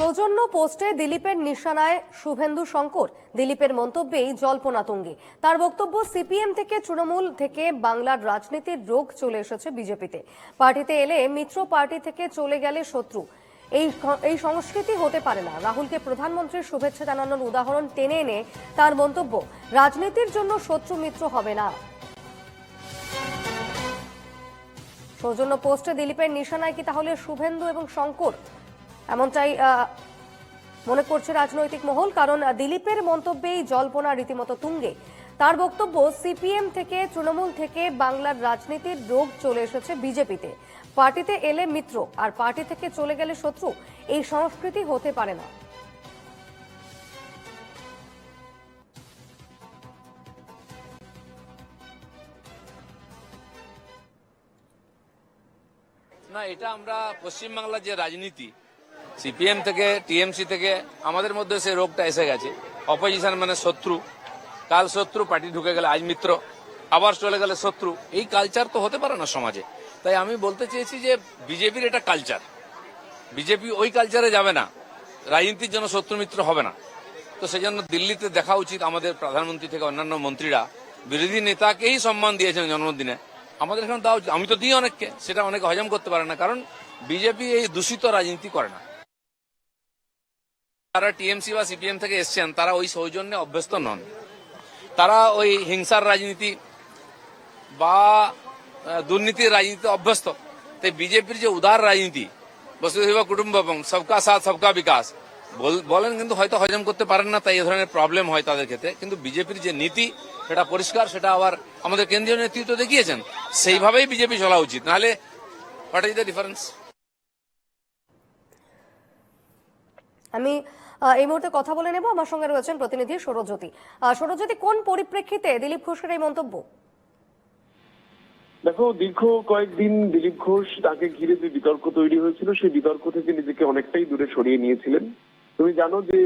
সৌজন্য পোস্টে দিলীপের নিশানায় শুভেন্দু শঙ্কর। দিলীপের মন্তব্যেই জল্পনা তুঙ্গে। তার বক্তব্য সিপিএম থেকে তৃণমূল থেকে বাংলার রাজনীতির রোগ চলে এসেছে বিজেপিতে। পার্টিতে এলে মিত্র পার্টি থেকে চলে গেলে শত্রু। এই এই সংস্কৃতি হতে পারে না। রাহুলকে প্রধানমন্ত্রীর শুভেচ্ছা জানানোর উদাহরণ টেনে এনে তার মন্তব্য, রাজনীতির জন্য শত্রু মিত্র হবে না। সৌজন্য পোস্টে দিলীপের নিশানায় কি তাহলে শুভেন্দু এবং শঙ্কর? এমনটাই মনে করছে রাজনৈতিক মহল, কারণ দিলীপের মন্তব্যেই জল্পনা রীতিমতো তুঙ্গে। তার বক্তব্য, সিপিএম থেকে, তৃণমূল থেকে বাংলার রাজনীতির রোগ চলে এসেছে বিজেপিতে। পার্টিতে এলে মিত্র, আর পার্টি থেকে চলে গেলে শত্রু। এই সংস্কৃতি হতে পারে না। না, এটা আমরা পশ্চিমবাংলার যে রাজনীতি সিপিএম থেকে, টিএমসি থেকে আমাদের মধ্যে সেই রোগটা এসে গেছে। অপোজিশন মানে শত্রু। কাল শত্রু, পার্টি ঢুকে গেলে আজ মিত্র। আবার চলে গেলে শত্রু। এই কালচার তো হতে পারে না সমাজে। তাই আমি বলতে চেয়েছি যে বিজেপির এটা কালচার বিজেপি ওই কালচারে যাবে না। রাজনীতির জন্য শত্রু মিত্র হবে না। তো সেই জন্য দিল্লিতে দেখা উচিত আমাদের প্রধানমন্ত্রী থেকে অন্যান্য মন্ত্রীরা। বিরোধী নেতাকেই সম্মান দিয়েছেন জন্মদিনে। আমাদের এখানে দেওয়া উচিত আমি তো দিই অনেককে। সেটা অনেকে হজম করতে পারে না। কারণ বিজেপি এই দূষিত রাজনীতি করে না। যারা টিএমসি বা সিপিএম থেকে এসছেন, তারা ওই সৌজন্যে অভ্যস্ত নন। তারা ওই হিংসার রাজনীতি বা দুর্নীতির রাজনীতিতে অভ্যস্ত। তাই বিজেপির যে উদার রাজনীতি বসুধৈব কুটুম্বকম সবকা সাথ, সবকা বিকাশ বলেন কিন্তু হয়তো হজম করতে পারেন না, তাই এই ধরনের প্রবলেম হয় তাদের ক্ষেত্রে। কিন্তু বিজেপির যে নীতি, সেটা পরিষ্কার, সেটা আবার আমাদের কেন্দ্রীয় নেতৃত্ব দেখিয়েছেন, সেইভাবেই বিজেপি চলা উচিত। নাহলে হোয়াট ইজ দ্য ডিফারেন্স আমি এই মুহূর্তে কথা বলে নেব। আমার সঙ্গে রয়েছেন প্রতিনিধি সৌরজ্যোতি। সৌরজ্যোতি, কোন পরিপ্রেক্ষিতে দিলীপ ঘোষের এই মন্তব্য? দেখো, দীর্ঘ কয়েকদিন দিলীপ ঘোষ তাকে ঘিরে যে বিতর্ক তৈরি হয়েছিল, সেই বিতর্ক থেকে নিজেকে অনেকটাই দূরে সরিয়ে নিয়েছিলেন। তুমি জানো যে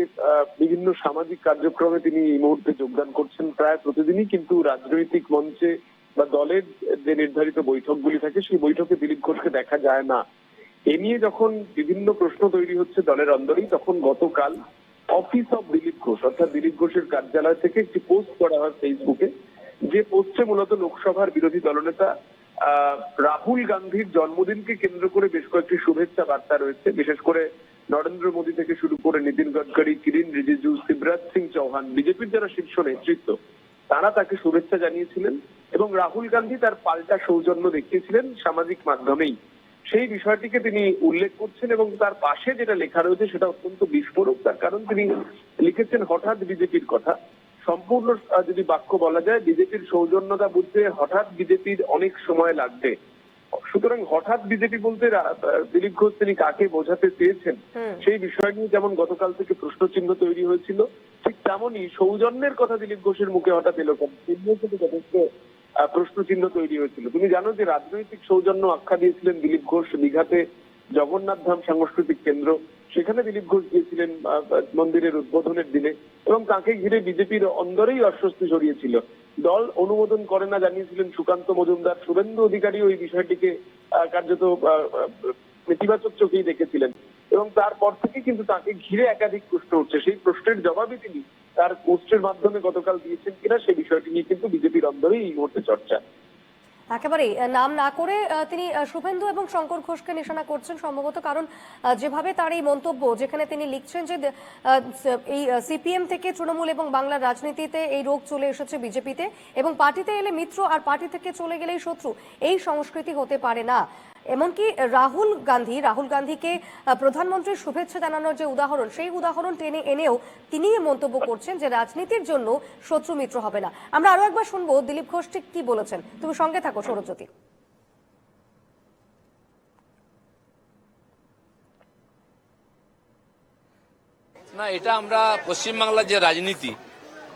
বিভিন্ন সামাজিক কার্যক্রমে তিনি এই মুহূর্তে যোগদান করছেন প্রায় প্রতিদিনই, কিন্তু রাজনৈতিক মঞ্চে বা দলের যে নির্ধারিত বৈঠকগুলি থাকে, সেই বৈঠকে দিলীপ ঘোষকে দেখা যায় না। এ নিয়ে যখন বিভিন্ন প্রশ্ন তৈরি হচ্ছে দলের অন্দরেই তখন গতকাল অফিস অফ দিলীপ ঘোষ অর্থাৎ দিলীপ ঘোষের কার্যালয় থেকে একটি পোস্ট করা হয় ফেসবুকে যে পোস্টে মূলত লোকসভার বিরোধী দলনেতা রাহুল গান্ধীর জন্মদিনকে কেন্দ্র করে বেশ কয়েকটি শুভেচ্ছা বার্তা রয়েছে। বিশেষ করে নরেন্দ্র মোদী থেকে শুরু করে নীতিন গডকরি, কিরিন রিজিজু, শিবরাজ সিং চৌহান, বিজেপির যারা শীর্ষ নেতৃত্ব, তারা তাকে শুভেচ্ছা জানিয়েছিলেন এবং রাহুল গান্ধী তার পাল্টা সৌজন্য দেখিয়েছিলেন সামাজিক মাধ্যমেই। সেই বিষয়টিকে তিনি উল্লেখ করছেন এবং তার পাশে যেটা লেখা রয়েছে সেটা অত্যন্ত বিস্ফোরক। তার কারণ তিনি লিখেছেন হঠাৎ বিজেপির কথা। সম্পূর্ণ যদি বাক্য বলা যায় বিজেপির সৌজন্যতা বুঝতে হঠাৎ বিজেপির অনেক সময় লাগবে। সুতরাং হঠাৎ বিজেপি বলতে দিলীপ ঘোষ তিনি কাকে বোঝাতে চেয়েছেন সেই বিষয় নিয়ে যেমন গতকাল থেকে প্রশ্নচিহ্ন তৈরি হয়েছিল ঠিক তেমনই সৌজন্যের কথা দিলীপ ঘোষের মুখে হঠাৎ এলো। কেন যথেষ্ট প্রশ্নচিহ্ন তৈরি হয়েছিল। তুমি জানো যে রাজনৈতিক সৌজন্য আখ্যা দিয়েছিলেন দিলীপ ঘোষ দীঘাতে জগন্নাথ ধাম সাংস্কৃতিক কেন্দ্র। সেখানে দিলীপ ঘোষ গিয়েছিলেন মন্দিরের উদ্বোধনের দিনে এবং তাকে ঘিরে বিজেপির অন্দরেই অস্বস্তি ছড়িয়েছিল। দল অনুমোদন করে না জানিয়েছিলেন সুকান্ত মজুমদার। শুভেন্দু অধিকারী ওই বিষয়টিকে কার্যত নেতিবাচক চোখেই দেখেছিলেন। এবং তারপর থেকে কিন্তু তাকে ঘিরে একাধিক প্রশ্ন উঠছে। সেই প্রশ্নের জবাবই তিনি তার পোস্টের মাধ্যমে গতকাল দিয়েছেন কিনা সেই বিষয়টি নিয়ে কিন্তু বিজেপির অন্দরেই এই মুহূর্তে চর্চা। একেবারেই নাম না করে তিনি শুভেন্দু এবং শঙ্কর ঘোষকে নিশানা করছেন সম্ভবত, কারণ যেভাবে তার এই মন্তব্য, যেখানে তিনি লিখছেন যে এই সিপিএম থেকে তৃণমূল এবং বাংলার রাজনীতিতে এই রোগ চলে এসেছে বিজেপিতে, এবং পার্টিতে এলে মিত্র আর পার্টি থেকে চলে গেলেই শত্রু, এই সংস্কৃতি হতে পারে না। এমনকি রাহুল গান্ধী, রাহুল গান্ধীকে প্রধানমন্ত্রীর শুভেচ্ছা জানানোর যে উদাহরণ, সেই উদাহরণ টেনে এনেও তিনি মন্তব্য করছেন যে রাজনীতির জন্য শত্রু মিত্র হবে না। আমরা আরও একবার শুনব দিলীপ ঘোষ ঠিক কি বলেছেন। তুমি সঙ্গে থাকো, সৌরজ্যোতি। না, এটা আমরা পশ্চিমবাংলার যে রাজনীতি,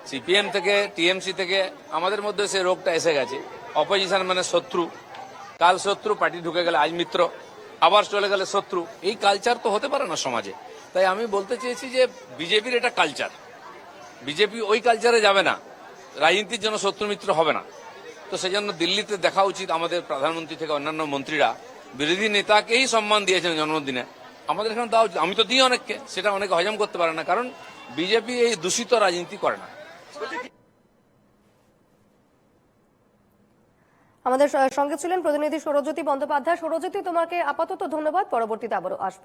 সিপিএম থেকে, টিএমসি থেকে, আমাদের মধ্যে সে রোগটা এসে গেছে। অপোজিশন মানে শত্রু। কাল শত্রু, পার্টি ঢুকে গেলে আজ মিত্র, আবার চলে গেলে শত্রু। এই কালচার তো হতে পারে না সমাজে। তাই আমি বলতে চেয়েছি যে বিজেপির এটা কালচার বিজেপি ওই কালচারে যাবে না। রাজনীতির জন্য শত্রু মিত্র হবে না। তো সেই জন্য দিল্লিতে দেখা উচিত আমাদের প্রধানমন্ত্রী থেকে অন্যান্য মন্ত্রীরা। বিরোধী নেতাকেই সম্মান দিয়েছেন জন্মদিনে। আমাদের এখানে দেওয়া উচিত। আমি তো দিই অনেককে, সেটা অনেকে হজম করতে পারে না। কারণ বিজেপি এই দূষিত রাজনীতি করে না। আমাদের সঙ্গে ছিলেন প্রতিনিধি সৌরজ্যোতি বন্দ্যোপাধ্যায়। সৌরজ্যোতি তোমাকে আপাতত ধন্যবাদ। পরবর্তীতে আবারও আসব।